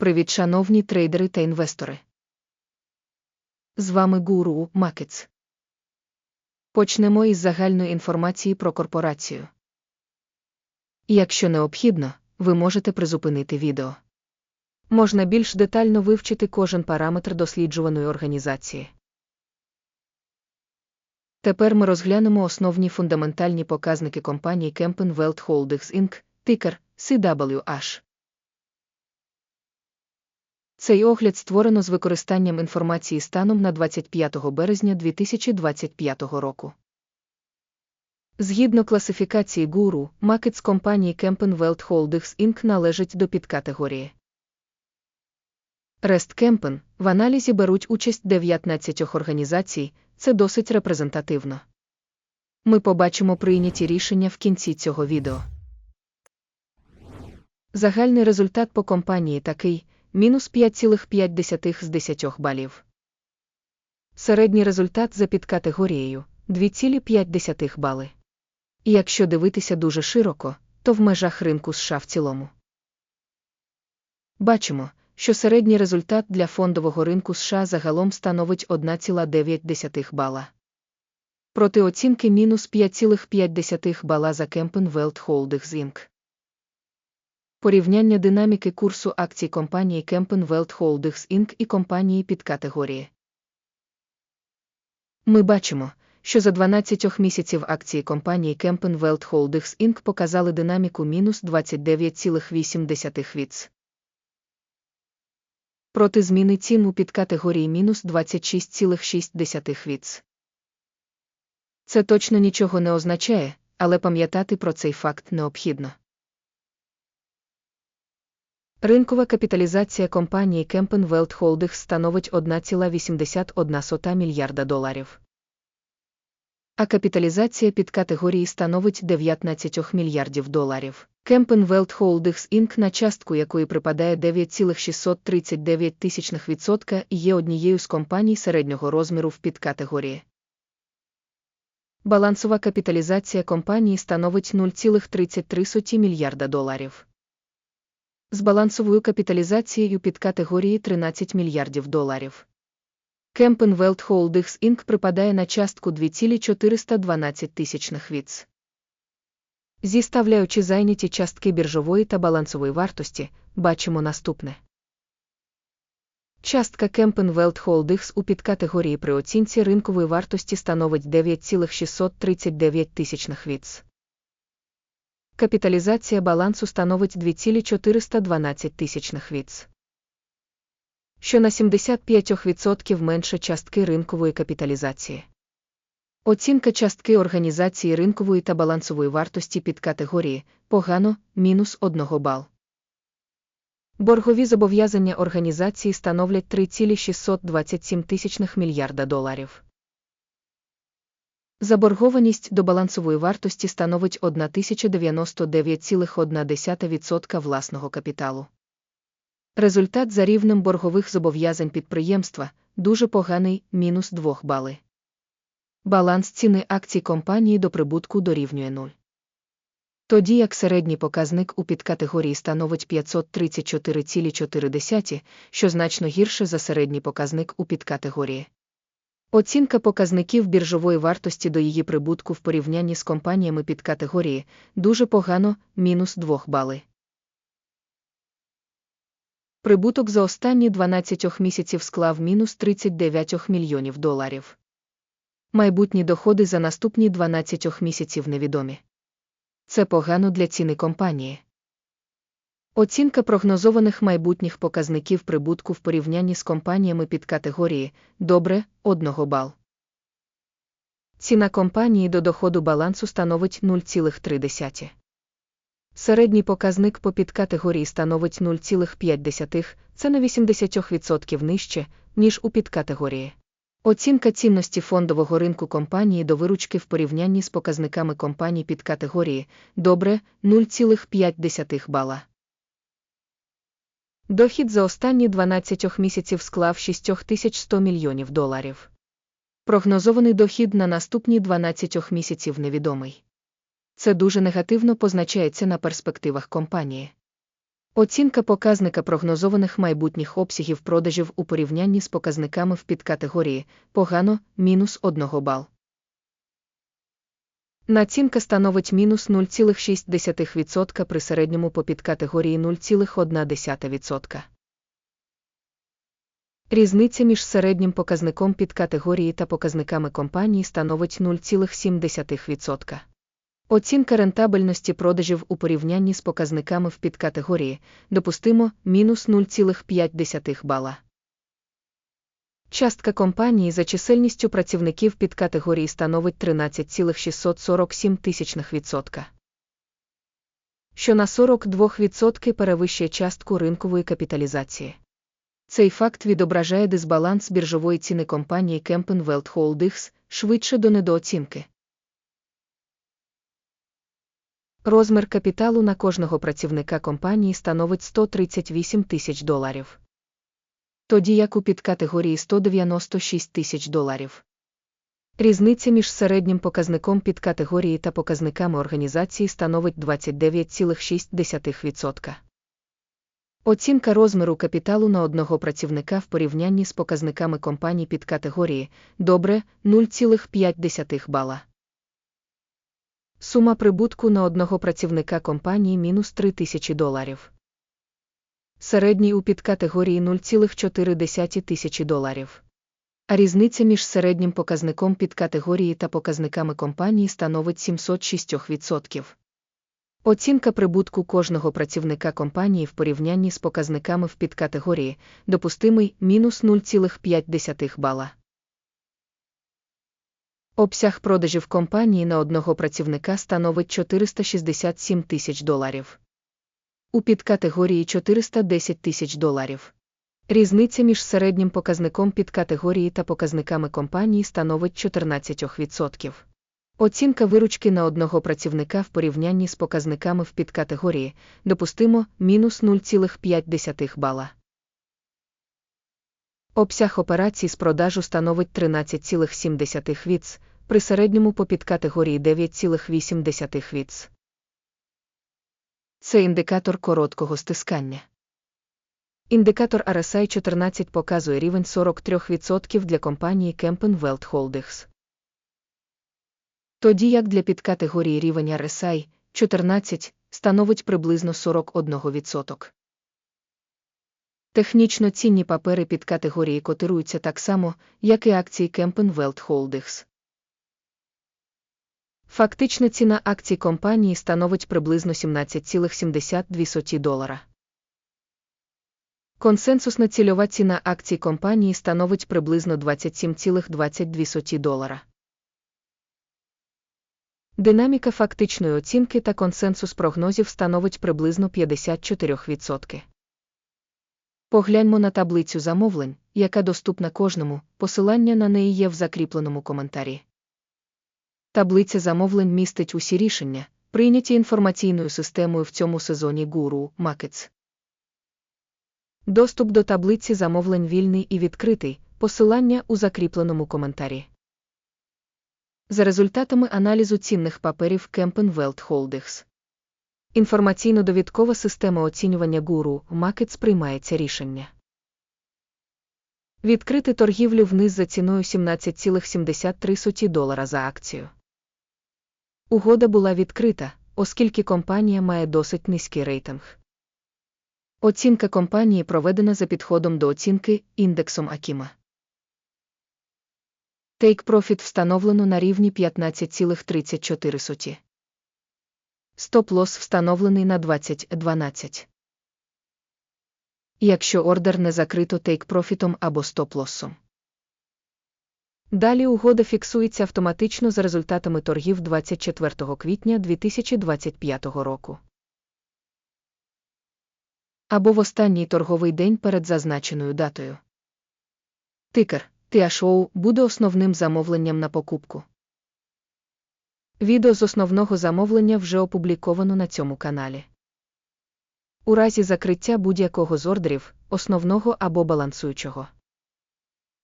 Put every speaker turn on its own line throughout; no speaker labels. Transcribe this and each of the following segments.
Привіт, шановні трейдери та інвестори. З вами Гуру Макетс. Почнемо із загальної інформації про корпорацію. Якщо необхідно, ви можете призупинити відео. Можна більш детально вивчити кожен параметр досліджуваної організації. Тепер ми розглянемо основні фундаментальні показники компанії Kempen Welt Holdings Inc., тикер CWH. Цей огляд створено з використанням інформації станом на 25 березня 2025 року. Згідно класифікації гуру, макет компанії Kempen Welt Holdings Inc. належить до підкатегорії. Рест Kempen в аналізі беруть участь 19 організацій, це досить репрезентативно. Ми побачимо прийняті рішення в кінці цього відео. Загальний результат по компанії такий мінус 5,5 з 10 балів. Середній результат за підкатегорією 2,5 бали. І якщо дивитися дуже широко, то в межах ринку США в цілому. Бачимо, що середній результат для фондового ринку США загалом становить 1,9 бала. Проти оцінки мінус 5,5 бала за Kempen Welt Holdings Inc. Порівняння динаміки курсу акцій компанії Kempen Welt Holdings Inc. і компанії під категорії. Ми бачимо, що за 12 місяців акції компанії Kempen Welt Holdings Inc. показали динаміку мінус 29,8 віц. Проти зміни цін у підкатегорії мінус 26,6 віц. Це точно нічого не означає, але пам'ятати про цей факт необхідно. Ринкова капіталізація компанії Kempen Welt Holdings становить 1,81 мільярда доларів. А капіталізація під категорії становить 19 мільярдів доларів. Kempen Welt Holdings Inc., на частку якої припадає 9,639 тисячних відсотка є однією з компаній середнього розміру в підкатегорії. Балансова капіталізація компанії становить 0,33 мільярда доларів з балансовою капіталізацією під категорії 13 мільярдів доларів. Kempen Welt Holdings Inc. припадає на частку 2,412 тисячних віц. Зіставляючи зайняті частки біржової та балансової вартості, бачимо наступне. Частка Kempen Welt Holdings у підкатегорії при оцінці ринкової вартості становить 9,639 тисячних віц. Капіталізація балансу становить 2,412 тисячних віц. Що на 75% менше частки ринкової капіталізації. Оцінка частки організації ринкової та балансової вартості під категорії погано мінус 1 бал. Боргові зобов'язання організації становлять 3,627 мільярда доларів. Заборгованість до балансової вартості становить 1099,1% власного капіталу. Результат за рівнем боргових зобов'язань підприємства дуже поганий мінус 2 бали. Баланс ціни акцій компанії до прибутку дорівнює 0. Тоді як середній показник у підкатегорії становить 534,4, що значно гірше за середній показник у підкатегорії. Оцінка показників біржової вартості до її прибутку в порівнянні з компаніями під категорії дуже погано мінус 2 бали. Прибуток за останні 12 місяців склав мінус 39 мільйонів доларів. Майбутні доходи за наступні 12 місяців невідомі. Це погано для ціни компанії. Оцінка прогнозованих майбутніх показників прибутку в порівнянні з компаніями під категорії добре 1 бал. Ціна компанії до доходу балансу становить 0,3. Середній показник по підкатегорії становить 0,5, це на 80% нижче, ніж у підкатегорії. Оцінка цінності фондового ринку компанії до виручки в порівнянні з показниками компаній під категорії добре 0,5 бала. Дохід за останні 12 місяців склав 6100 мільйонів доларів. Прогнозований дохід на наступні 12 місяців невідомий. Це дуже негативно позначається на перспективах компанії. Оцінка показника прогнозованих майбутніх обсягів продажів у порівнянні з показниками в підкатегорії погано мінус 1 бал. Націнка становить мінус 0,6% при середньому по підкатегорії 0,1%. Різниця між середнім показником підкатегорії та показниками компанії становить 0,7%. Оцінка рентабельності продажів у порівнянні з показниками в підкатегорії допустимо мінус 0,5 бала. Частка компанії за чисельністю працівників підкатегорії становить 13,647 тисячних відсотка, що на 42% перевищує частку ринкової капіталізації. Цей факт відображає дисбаланс біржової ціни компанії Kempenwelt Holdings швидше до недооцінки. Розмір капіталу на кожного працівника компанії становить 138 тисяч доларів. Тоді як у підкатегорії 196 тисяч доларів. Різниця між середнім показником підкатегорії та показниками організації становить 29,6%. Оцінка розміру капіталу на одного працівника в порівнянні з показниками компаній підкатегорії добре 0,5 бала. Сума прибутку на одного працівника компанії мінус 3 тисячі доларів. Середній у підкатегорії 0,4 тисячі доларів. А різниця між середнім показником підкатегорії та показниками компанії становить 706%. Оцінка прибутку кожного працівника компанії в порівнянні з показниками в підкатегорії допустимий мінус 0,5 бала. Обсяг продажів компанії на одного працівника становить 467 тисяч доларів. У підкатегорії 410 тисяч доларів. Різниця між середнім показником підкатегорії та показниками компанії становить 14%. Оцінка виручки на одного працівника в порівнянні з показниками в підкатегорії допустимо мінус 0,5 бала. Обсяг операцій з продажу становить 13,7 віц, при середньому по підкатегорії 9,8 віц. Це індикатор короткого стискання. Індикатор RSI 14 показує рівень 43% для компанії Kempenwelt Holdings. Тоді як для підкатегорії рівень RSI 14 становить приблизно 41%. Технічно цінні папери під категорії котируються так само, як і акції Kempenwelt Holdings. Фактична ціна акцій компанії становить приблизно 17,72 долара. Консенсусна цільова ціна акцій компанії становить приблизно 27,22 долара. Динаміка фактичної оцінки та консенсус прогнозів становить приблизно 54%. Погляньмо на таблицю замовлень, яка доступна кожному, посилання на неї є в закріпленому коментарі. Таблиця замовлень містить усі рішення, прийняті інформаційною системою в цьому сезоні Guru Markets. Доступ до таблиці замовлень вільний і відкритий, посилання у закріпленому коментарі. За результатами аналізу цінних паперів Kempenwelt Holdings. Інформаційно-довідкова система оцінювання Guru Markets приймається рішення. Відкрити торгівлю вниз за ціною 17,73 долара за акцію. Угода була відкрита, оскільки компанія має досить низький рейтинг. Оцінка компанії проведена за підходом до оцінки індексом Акіма. Take Profit встановлено на рівні 15,34. Стоп-лосс встановлений на 20,12. Якщо ордер не закрито Take Profit або стоп-лоссом. Далі угода фіксується автоматично за результатами торгів 24 квітня 2025 року. Або в останній торговий день перед зазначеною датою. Тикер TIA-шоу буде основним замовленням на покупку. Відео з основного замовлення вже опубліковано на цьому каналі. У разі закриття будь-якого з ордерів, основного або балансуючого.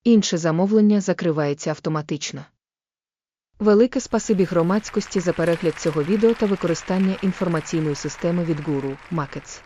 Інше замовлення закривається автоматично. Велике спасибі громадськості за перегляд цього відео та використання інформаційної системи від Guru Markets.